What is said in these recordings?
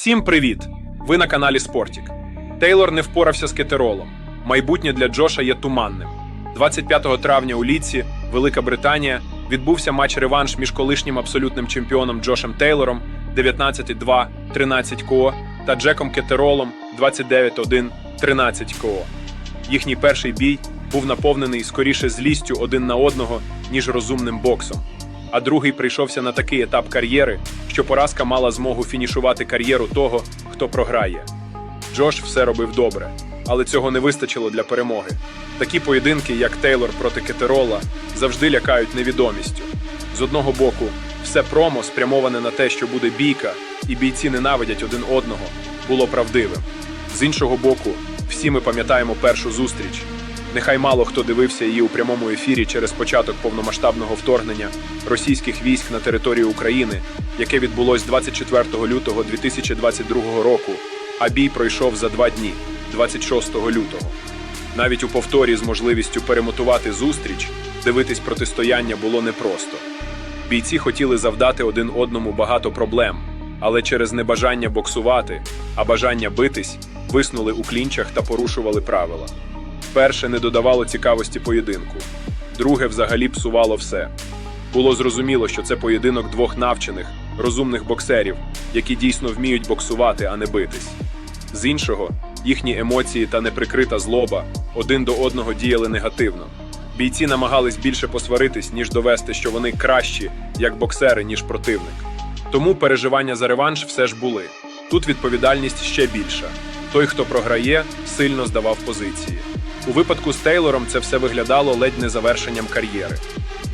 Всім привіт! Ви на каналі Спортік. Тейлор не впорався з кетеролом. Майбутнє для Джоша є туманним. 25 травня у Ліці, Велика Британія, відбувся матч-реванш між колишнім абсолютним чемпіоном Джошем Тейлором 19-2, 13 КО та Джеком Кетеролом 29-1, 13 КО. Їхній перший бій був наповнений скоріше злістю один на одного, ніж розумним боксом. А другий прийшовся на такий етап кар'єри, що поразка мала змогу фінішувати кар'єру того, хто програє. Джош все робив добре, але цього не вистачило для перемоги. Такі поєдинки, як Тейлор проти Кетерола, завжди лякають невідомістю. З одного боку, все промо спрямоване на те, що буде бійка, і бійці ненавидять один одного, було правдивим. З іншого боку, всі ми пам'ятаємо першу зустріч. Нехай мало хто дивився її у прямому ефірі через початок повномасштабного вторгнення російських військ на територію України, яке відбулось 24 лютого 2022 року, а бій пройшов за два дні, 26 лютого. Навіть у повторі з можливістю перемотувати зустріч, дивитись протистояння було непросто. Бійці хотіли завдати один одному багато проблем, але через небажання боксувати, а бажання битись, виснули у клінчах та порушували правила. Перше не додавало цікавості поєдинку, друге взагалі псувало все. Було зрозуміло, що це поєдинок двох навчених, розумних боксерів, які дійсно вміють боксувати, а не битись. З іншого, їхні емоції та неприкрита злоба один до одного діяли негативно. Бійці намагались більше посваритись, ніж довести, що вони кращі, як боксери, ніж противник. Тому переживання за реванш все ж були. Тут відповідальність ще більша. Той, хто програє, сильно здавав позиції. У випадку з Тейлором це все виглядало ледь не завершенням кар'єри.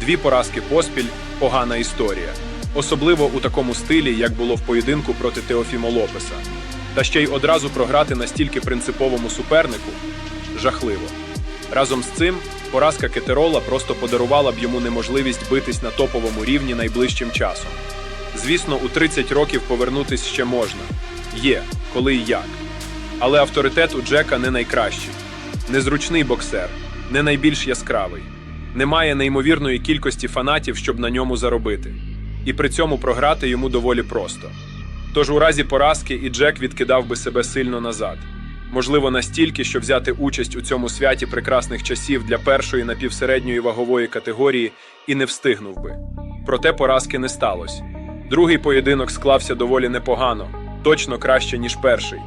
Дві поразки поспіль погана історія, особливо у такому стилі, як було в поєдинку проти Теофімо Лопеса. Та ще й одразу програти настільки принциповому супернику жахливо. Разом з цим поразка Кетерола просто подарувала б йому неможливість битись на топовому рівні найближчим часом. Звісно, у 30 років повернутись ще можна. Є, коли і як. Але авторитет у Джека не найкращий. Незручний боксер, не найбільш яскравий. Немає неймовірної кількості фанатів, щоб на ньому заробити. І при цьому програти йому доволі просто. Тож у разі поразки і Джек відкидав би себе сильно назад. Можливо, настільки, що взяти участь у цьому святі прекрасних часів для першої напівсередньої вагової категорії і не встигнув би. Проте поразки не сталося. Другий поєдинок склався доволі непогано, точно краще, ніж перший.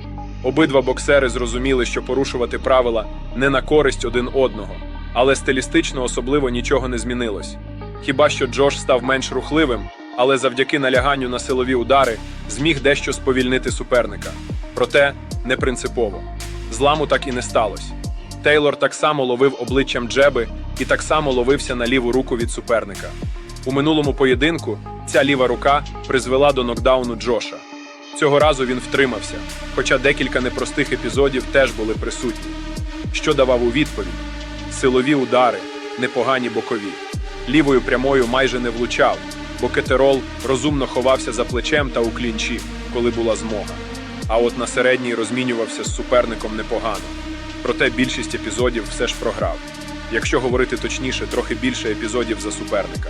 Обидва боксери зрозуміли, що порушувати правила не на користь один одного, але стилістично особливо нічого не змінилось. Хіба що Джош став менш рухливим, але завдяки наляганню на силові удари зміг дещо сповільнити суперника. Проте не принципово. Зламу так і не сталося. Тейлор так само ловив обличчям джеби і так само ловився на ліву руку від суперника. У минулому поєдинку ця ліва рука призвела до нокдауну Джоша. Цього разу він втримався, хоча декілька непростих епізодів теж були присутні. Що давав у відповідь? Силові удари, непогані бокові. Лівою прямою майже не влучав, бо Кетерол розумно ховався за плечем та у клінчі, коли була змога. А от на середній розмінювався з суперником непогано. Проте більшість епізодів все ж програв. Якщо говорити точніше, трохи більше епізодів за суперника,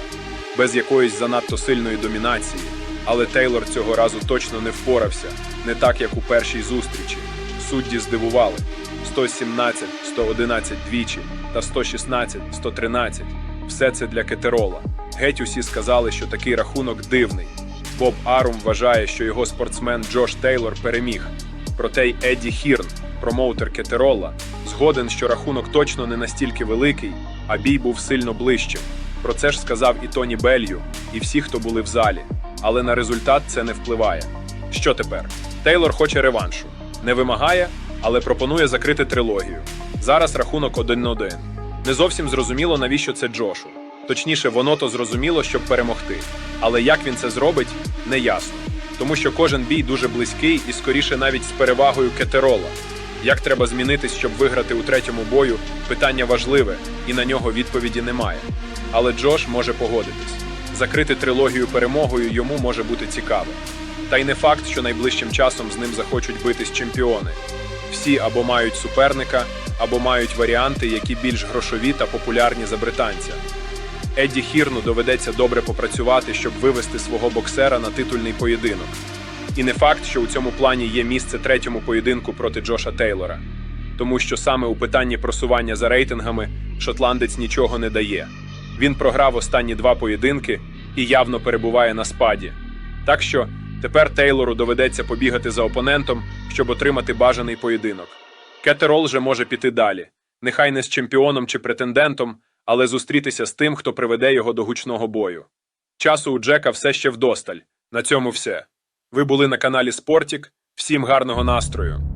без якоїсь занадто сильної домінації. Але Тейлор цього разу точно не впорався, не так як у першій зустрічі. Судді здивували 117, 111 двічі та 116, 113. Все це для Кетерола. Геть усі сказали, що такий рахунок дивний. Боб Арум вважає, що його спортсмен Джош Тейлор переміг. Проте й Едді Хірн, промоутер Кетерола, згоден, що рахунок точно не настільки великий, а бій був сильно ближчим. Про це ж сказав і Тоні Белью, і всі, хто були в залі. Але на результат це не впливає. Що тепер? Тейлор хоче реваншу. Не вимагає, але пропонує закрити трилогію. Зараз рахунок 1-1. Не зовсім зрозуміло, навіщо це Джошу. Точніше, воно то зрозуміло, щоб перемогти. Але як він це зробить, не ясно. Тому що кожен бій дуже близький і скоріше навіть з перевагою Кетерола. Як треба змінитись, щоб виграти у третьому бою, питання важливе, і на нього відповіді немає. Але Джош може погодитись. Закрити трилогію перемогою йому може бути цікаво. Та й не факт, що найближчим часом з ним захочуть битись чемпіони. Всі або мають суперника, або мають варіанти, які більш грошові та популярні за британця. Едді Хірну доведеться добре попрацювати, щоб вивести свого боксера на титульний поєдинок. І не факт, що у цьому плані є місце третьому поєдинку проти Джоша Тейлора, тому що саме у питанні просування за рейтингами шотландець нічого не дає. Він програв останні два поєдинки і явно перебуває на спаді. Так що тепер Тейлору доведеться побігати за опонентом, щоб отримати бажаний поєдинок. Кетерол же може піти далі, нехай не з чемпіоном чи претендентом, але зустрітися з тим, хто приведе його до гучного бою. Часу у Джека все ще вдосталь. На цьому все. Ви були на каналі Спортік. Всім гарного настрою!